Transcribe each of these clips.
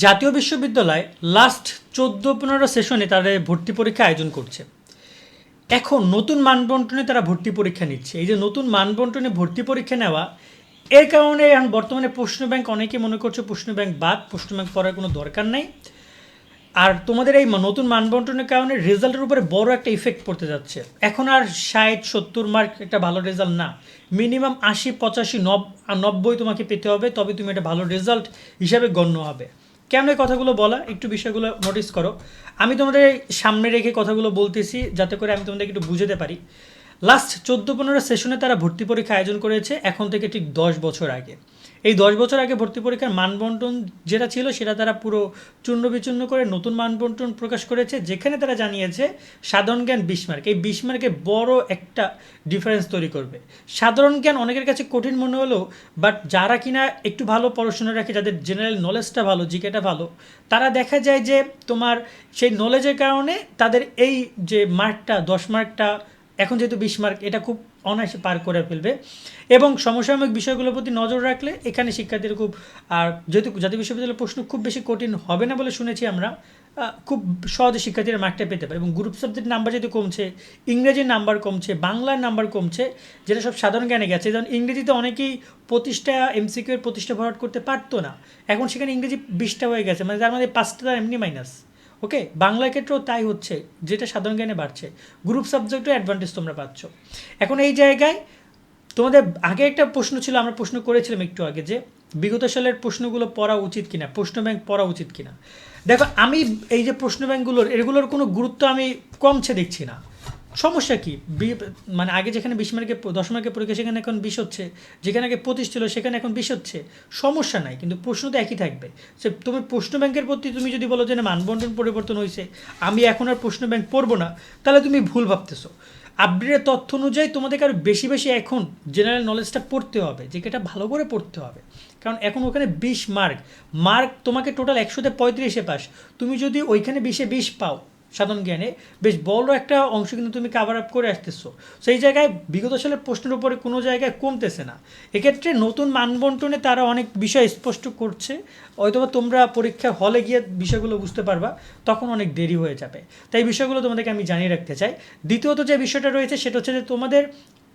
জাতীয় বিশ্ববিদ্যালয় লাস্ট চোদ্দ পনেরো সেশনে তাদের ভর্তি পরীক্ষা আয়োজন করছে। এখন নতুন মানবন্টনে তারা ভর্তি পরীক্ষা নিচ্ছে। এই যে নতুন মানবন্টনে ভর্তি পরীক্ষা নেওয়া, এর কারণে এখন বর্তমানে প্রশ্ন ব্যাংক অনেকে মনে করছে প্রশ্ন ব্যাংক বাদ, প্রশ্ন ব্যাংক পড়ার কোনো দরকার নাই। আর তোমাদের এই নতুন মানবন্টনের কারণে রেজাল্টের উপরে বড় একটা ইফেক্ট পড়তে যাচ্ছে। এখন আর ষাট, সত্তর মার্ক একটা ভালো রেজাল্ট না। মিনিমাম আশি, পঁচাশি, নব, নব্বই তোমাকে পেতে হবে, তবে তুমি একটা ভালো রেজাল্ট হিসাবে গণ্য হবে। কেন এই কথাগুলো বলা? একটু বিষয়গুলো নোটিস করো। আমি তোমাদের সামনে রেখে কথাগুলো বলতেছি, যাতে করে আমি তোমাদের একটু বুঝতে পারি। লাস্ট চোদ্দ পনেরো সেশনে তারা ভর্তি পরীক্ষা আয়োজন করেছে, এখন থেকে ঠিক দশ বছর আগে। এই দশ বছর আগে ভর্তি পরীক্ষার মানবন্টন যেটা ছিল, সেটা তারা পুরো চূর্ণ বিচূর্ণ করে নতুন মানবন্টন প্রকাশ করেছে, যেখানে তারা জানিয়েছে সাধারণ জ্ঞান বিশ মার্ক। এই বিশ মার্কে বড় একটা ডিফারেন্স তৈরি করবে। সাধারণ জ্ঞান অনেকের কাছে কঠিন মনে হলেও বাট যারা কিনা একটু ভালো পড়াশোনা রাখে, যাদের জেনারেল নলেজটা ভালো, জিকেটা ভালো, তারা দেখা যায় যে তোমার সেই নলেজের কারণে তাদের এই যে মার্কটা, দশ মার্কটা এখন যেহেতু বিশ মার্ক, এটা খুব অনায়াসে পার করে ফেলবে। এবং সমসাময়িক বিষয়গুলোর প্রতি নজর রাখলে এখানে শিক্ষার্থীরা খুব, আর যেহেতু জাতীয় বিশ্ববিদ্যালয়ের প্রশ্ন খুব বেশি কঠিন হবে না বলে শুনেছি আমরা খুব সহজে শিক্ষার্থীরা মার্কটা পেতে পারে। এবং গ্রুপ সাবজেক্ট নাম্বার যেহেতু কমছে, ইংরেজির নাম্বার কমছে, বাংলার নাম্বার কমছে, যেটা সব সাধারণ জ্ঞানে গেছে, যেমন ইংরেজিতে অনেকেই প্রতিষ্ঠা এমসিকিউ এর প্রতিষ্ঠা ভরাট করতে পারতো না। এখন সেখানে ইংরেজি বিশটা হয়ে গেছে মানে তার মধ্যে পাঁচটা এমনি মাইনাস ওকে বাংলার ক্ষেত্রেও তাই হচ্ছে, যেটা সাধারণ জ্ঞানে বাড়ছে। গ্রুপ সাবজেক্টও অ্যাডভান্টেজ তোমরা পাচ্ছ। এখন এই জায়গায় তোমাদের আগে একটা প্রশ্ন ছিল, আমরা প্রশ্ন করেছিলাম একটু আগে যে, বিগত সালের প্রশ্নগুলো পড়া উচিত কিনা, প্রশ্ন ব্যাংক পড়া উচিত কিনা। দেখো, আমি এই যে প্রশ্ন ব্যাংকগুলোর এগুলোর কোনো গুরুত্ব আমি কমছে দেখছি না। সমস্যা কি? মানে আগে যেখানে বিশ মার্কে, দশ মার্কের পরীক্ষা, সেখানে এখন বিশ হচ্ছে। যেখানে আগে পঁচিশ ছিল, সেখানে এখন বিশ হচ্ছে। সমস্যা নাই, কিন্তু প্রশ্ন তো একই থাকবে। সে তুমি প্রশ্ন ব্যাংকের প্রতি তুমি যদি বলো যে না মানবন্টন পরিবর্তন হয়েছে আমি এখন আর প্রশ্ন ব্যাংক পড়ব না, তাহলে তুমি ভুল ভাবতেছো। আপডেটের তথ্য অনুযায়ী তোমাদেরকে আরও বেশি বেশি এখন জেনারেল নলেজটা পড়তে হবে, যে এটা ভালো করে পড়তে হবে। কারণ এখন ওখানে বিশ মার্ক মার্ক তোমাকে টোটাল একশোতে পঁয়ত্রিশে পাস তুমি যদি ওইখানে বিশে বিশ পাও সাধারণ জ্ঞানে, বেশ বড় একটা অংশ কিন্তু তুমি কাভার আপ করে আসতেছো। সেই জায়গায় বিগত সালের প্রশ্নের উপরে কোনো জায়গায় কমতেছে না। এক্ষেত্রে নতুন মানবন্টনে তারা অনেক বিষয় স্পষ্ট করছে, হয়তোবা তোমরা পরীক্ষা হলে গিয়ে বিষয়গুলো বুঝতে পারবা, তখন অনেক দেরি হয়ে যাবে। তাই বিষয়গুলো তোমাদেরকে আমি জানিয়ে রাখতে চাই। দ্বিতীয়ত যে বিষয়টা রয়েছে, সেটা হচ্ছে যে তোমাদের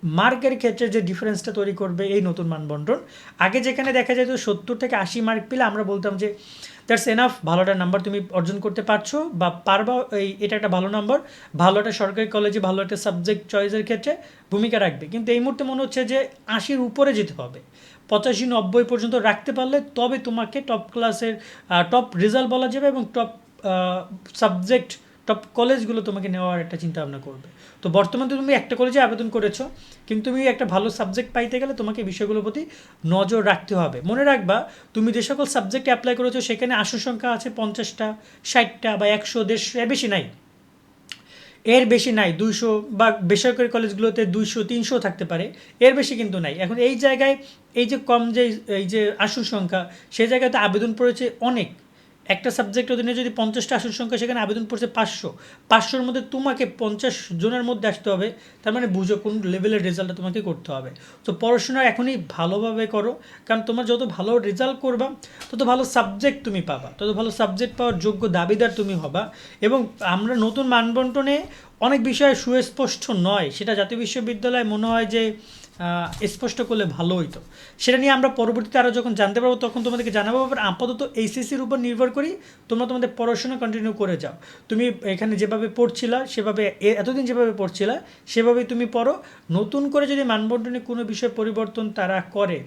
মার্কের ক্ষেত্রে যে ডিফারেন্সটা তৈরি করবে এই নতুন মানবন্টন আগে যেখানে দেখা যেত সত্তর থেকে আশি মার্ক পেলে আমরা বলতাম যে দ্যাটস এনাফ ভালো একটা নাম্বার তুমি অর্জন করতে পারছ বা পারবা এই, এটা একটা ভালো নাম্বার ভালো একটা সরকারি কলেজে ভালো একটা সাবজেক্ট চয়েসের ক্ষেত্রে ভূমিকা রাখবে। কিন্তু এই মুহূর্তে মনে হচ্ছে যে আশির উপরে যেতে হবে। পঁচাশি, নব্বই পর্যন্ত রাখতে পারলে তবে তোমাকে টপ ক্লাসের টপ রেজাল্ট বলা যাবে এবং টপ সাবজেক্ট টপ কলেজগুলো তোমাকে নেওয়ার একটা চিন্তা ভাবনা করবে। তো বর্তমানে তুমি একটা কলেজে আবেদন করেছ, কিন্তু তুমি একটা ভালো সাবজেক্ট পাইতে গেলে তোমাকে বিষয়গুলোর প্রতি নজর রাখতে হবে। মনে রাখবা, তুমি যে সকল সাবজেক্টে অ্যাপ্লাই করেছ, সেখানে আসন সংখ্যা আছে পঞ্চাশটা, ষাটটা বা একশো, দেড়শো, এর বেশি নাই। এর বেশি নাই, দুইশো বা বেসরকারি কলেজগুলোতে দুইশো, তিনশো থাকতে পারে। এর বেশি কিন্তু নাই। এখন এই জায়গায় এই যে কম যে, এই যে আসন সংখ্যা সেই জায়গাতে আবেদন পড়েছে অনেক। একটা সাবজেক্ট অধীনে যদি পঞ্চাশটা আসন সংখ্যা সেখানে আবেদন পড়ছে পাঁচশো। পাঁচশোর মধ্যে তোমাকে পঞ্চাশ জনের মধ্যে আসতে হবে, তার মানে বুঝো কোন লেভেলের রেজাল্টটা তোমাকে করতে হবে। তো পড়াশোনা এখনই ভালোভাবে করো, কারণ তোমার যত ভালো রেজাল্ট করবা, তত ভালো সাবজেক্ট তুমি পাবা, তত ভালো সাবজেক্ট পাওয়ার যোগ্য দাবিদার তুমি হবা। এবং আমরা নতুন মানবন্টনে অনেক বিষয় সুস্পষ্ট নয়, সেটা জাতীয় বিশ্ববিদ্যালয় মনে হয় যে স্পষ্ট করলে ভালো হইতো। সেটা নিয়ে আমরা পরবর্তীতে আরও যখন জানতে পারব, তখন তোমাদেরকে জানাব। আবার আপাতত এইচএসির উপর নির্ভর করি, তোমরা তোমাদের পড়াশোনা কন্টিনিউ করে যাও। তুমি এখানে যেভাবে পড়ছিলা, সেভাবে এতদিন যেভাবে পড়ছিলা, সেভাবেই তুমি পড়ো। নতুন করে যদি মানবন্ধনে কোনো বিষয় পরিবর্তন তারা করে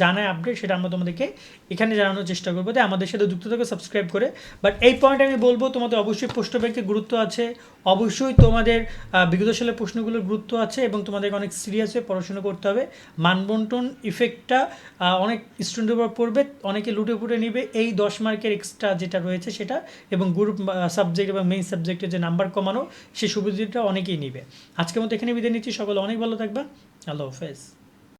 জানায় আপডেট সেটা আমরা তোমাদেরকে এখানে জানানোর চেষ্টা করব। তাই আমাদের সাথে যুক্ত থেকে সাবস্ক্রাইব করে। বাট এই পয়েন্ট আমি বলব, তোমাদের অবশ্যই প্রশ্ন ব্যাংকের গুরুত্ব আছে। অবশ্যই তোমাদের বিগত সালের প্রশ্নগুলোর গুরুত্ব আছে এবং তোমাদেরকে অনেক সিরিয়াস হয়ে পড়াশোনা করতে হবে। মানবন্টন ইফেক্টটা অনেক স্টুডেন্টের উপর পড়বে, অনেকে লুটে ফুটে নিবে। এই দশ মার্কের এক্সট্রা যেটা রয়েছে সেটা এবং গ্রুপ সাবজেক্ট এবং মেইন সাবজেক্টের যে নাম্বার কমানো সেই সুবিধাটা অনেকেই নিবে। আজকের মতো এখানে বিদায় নিচ্ছি। সকলে অনেক ভালো থাকবা আল্লাহ হাফেজ।